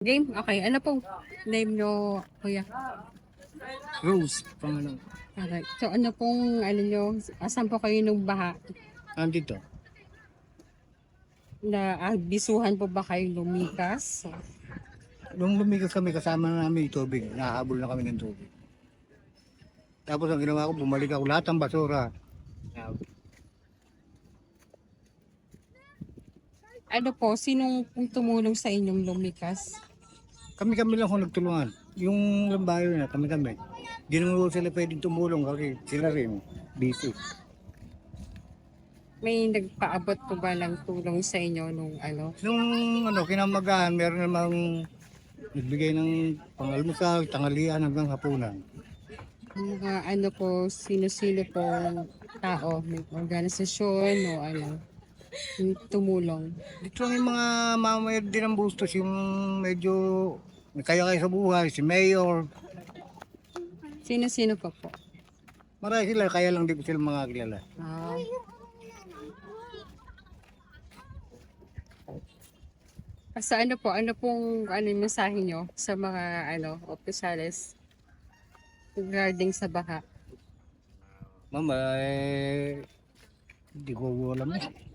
Game? Okay. Ano pong name nyo, kuya? Rose, pangalan. Alright. So, ano pong, ano nyo, asan po kayo nung baha? Andito. Na ah, bisuhan po ba kayo lumikas? Nung lumigas kami, kasama na namin yung tubig. Nahabol na kami ng tubig. Tapos ang ginawa ko, bumalik ako lahat ng basura. Ano po, sinong tumulong sa inyong lumikas? Kami-kami lang kung nagtulungan. Yung lambayo na, kami-kami. Di naman sila pwedeng tumulong kasi sila rin busy. May nagpaabot po ba ng tulong sa inyo nung ano? Nung ano, kinamagahan, meron namang nagbigay ng pangalmusal, tanghalian hanggang hapunan. Mga ano po, sino-sino po tao, may organisasyon o ano, tumulong. Dito lang yung mga mamamayad din ng bustos, yung medyo kaya-kaya sa buhay, si Mayor. Sino-sino pa po? Marami sila, kaya lang di ko sila mga kilala. Ah. Sa ano po, ano pong ano yung mensahe nyo sa mga ano, opisales regarding sa baha? Mama, eh, hindi ko alam eh.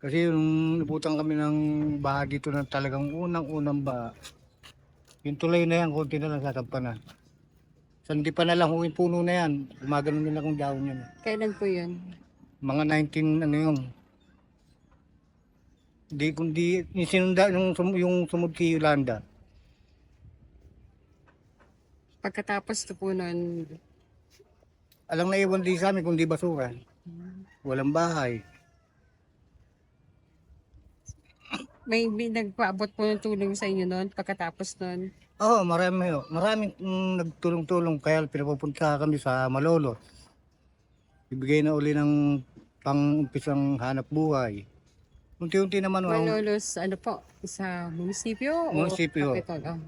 Kasi yung naputan kami ng baha dito na talagang unang-unang baha, yung tulay na yan, konti na lang sasampa na. So, hindi pa na lang yung puno na yan, gumagano nila kung dahon yan. Kailan po yun? Mga 19, ano yun. Hindi, kundi, yung sinunda, yung, sum- yung sumud kay Yolanda. Pagkatapos to po nun, Alang naiwan din sa amin kundi basura. Walang bahay. May, nagpaabot po ng tulong sa inyo nun pagkatapos nun. Oo, marami ho. Maraming mm, nagtulong-tulong kaya pinapupunta kami sa Malolo. Ibigay na uli ng pang-umpisang hanap buhay. Unti-unti naman ang- Malolos, ano po, sa munisipyo? Munisipyo. O capital? Oh.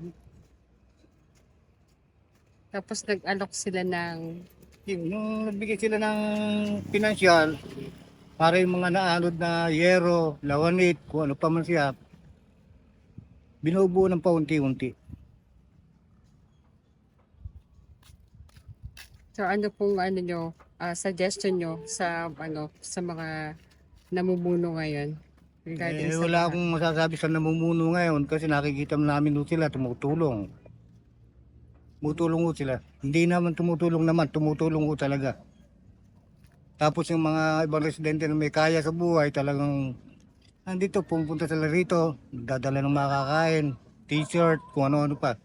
Tapos nag-alok sila ng Yung, nung nagbigay sila ng pinansyal, para yung mga naanod na yero, lawanit, kung ano pa man siya, binubuo ng paunti-unti. So ano pong ano nyo, ah, suggestion nyo sa ano sa mga namumuno ngayon? Regarding Eh, sa wala baha? akong masasabi sa namumuno ngayon kasi nakikita namin ho sila tumutulong. Tumutulong sila. Hindi naman tumutulong naman, tumutulong talaga. Tapos yung mga ibang residente na may kaya sa buhay talagang nandito, pumunta sila rito, dadala ng makakain, t-shirt, kung ano-ano pa.